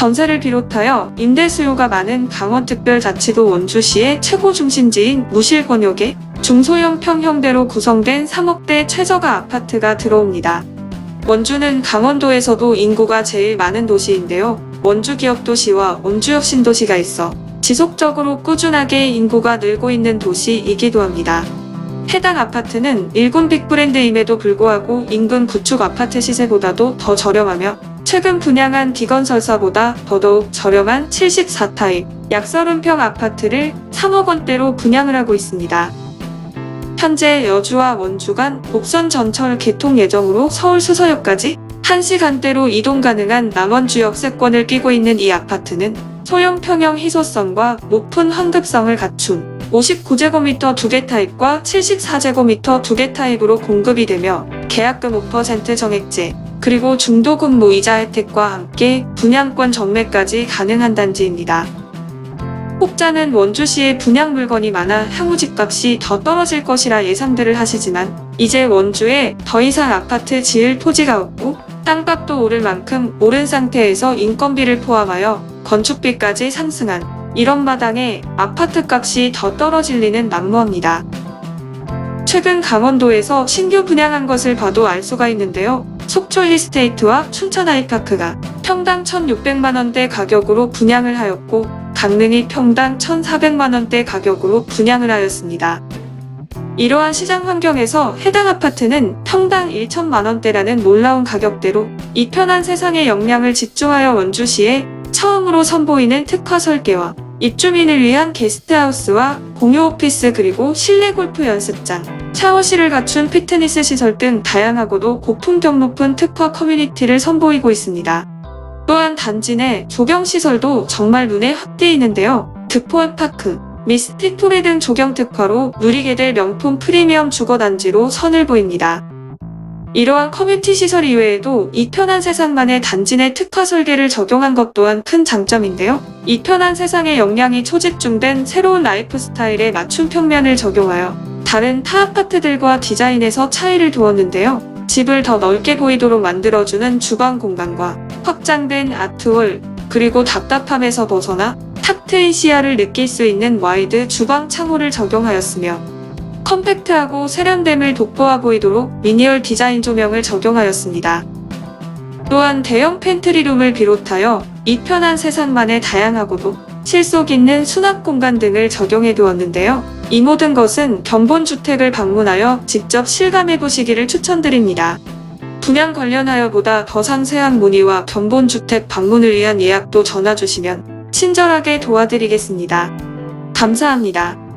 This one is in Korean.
전세를 비롯하여 임대 수요가 많은 강원특별자치도 원주시의 최고 중심지인 무실권역에 중소형 평형대로 구성된 3억대 최저가 아파트가 들어옵니다. 원주는 강원도에서도 인구가 제일 많은 도시인데요. 원주 기업도시와 원주역 신도시가 있어 지속적으로 꾸준하게 인구가 늘고 있는 도시이기도 합니다. 해당 아파트는 일군 빅브랜드임에도 불구하고 인근 구축 아파트 시세보다도 더 저렴하며 최근 분양한 디건설사보다 더더욱 저렴한 74타입 약 30평 아파트를 3억 원대로 분양을 하고 있습니다. 현재 여주와 원주 간 목선 전철 개통 예정으로 서울 수서역까지 1시간대로 이동 가능한 남원주 역 세권을 끼고 있는 이 아파트는 소형 평형 희소성과 높은 환급성을 갖춘 59제곱미터 2개 타입과 74제곱미터 2개 타입으로 공급이 되며 계약금 5% 정액제 그리고 중도금 무 이자 혜택과 함께 분양권 전매까지 가능한 단지입니다. 혹자는 원주시에 분양 물건이 많아 향후 집값이 더 떨어질 것이라 예상들을 하시지만 이제 원주에 더 이상 아파트 지을 토지가 없고 땅값도 오를 만큼 오른 상태에서 인건비를 포함하여 건축비까지 상승한 이런 마당에 아파트 값이 더 떨어질 리는 난무합니다. 최근 강원도에서 신규 분양한 것을 봐도 알 수가 있는데요. 속초 힐스테이트와 춘천 아이파크가 평당 1,600만원대 가격으로 분양을 하였고 강릉이 평당 1,400만원대 가격으로 분양을 하였습니다. 이러한 시장 환경에서 해당 아파트는 평당 1천만원대라는 놀라운 가격대로 이 편한 세상의 역량을 집중하여 원주시에 처음으로 선보이는 특화 설계와 입주민을 위한 게스트하우스와 공유 오피스 그리고 실내 골프 연습장, 샤워실을 갖춘 피트니스 시설 등 다양하고도 고품격 높은 특화 커뮤니티를 선보이고 있습니다. 또한 단지 내 조경시설도 정말 눈에 확 띄이는데요. 득포원파크, 미스틱토레 등 조경 특화로 누리게 될 명품 프리미엄 주거단지로 선을 보입니다. 이러한 커뮤니티 시설 이외에도 이 편한 세상만의 단지 내 특화 설계를 적용한 것 또한 큰 장점인데요. 이 편한 세상의 역량이 초집중된 새로운 라이프 스타일에 맞춤 평면을 적용하여 다른 타 아파트들과 디자인에서 차이를 두었는데요. 집을 더 넓게 보이도록 만들어주는 주방 공간과 확장된 아트홀, 그리고 답답함에서 벗어나 탁 트인 시야를 느낄 수 있는 와이드 주방 창호를 적용하였으며 컴팩트하고 세련됨을 돋보아 보이도록 미니얼 디자인 조명을 적용하였습니다. 또한 대형 팬트리룸을 비롯하여 이 편한 세상만의 다양하고도 실속 있는 수납 공간 등을 적용해 두었는데요. 이 모든 것은 견본주택을 방문하여 직접 실감해 보시기를 추천드립니다. 분양 관련하여 보다 더 상세한 문의와 견본주택 방문을 위한 예약도 전화 주시면 친절하게 도와드리겠습니다. 감사합니다.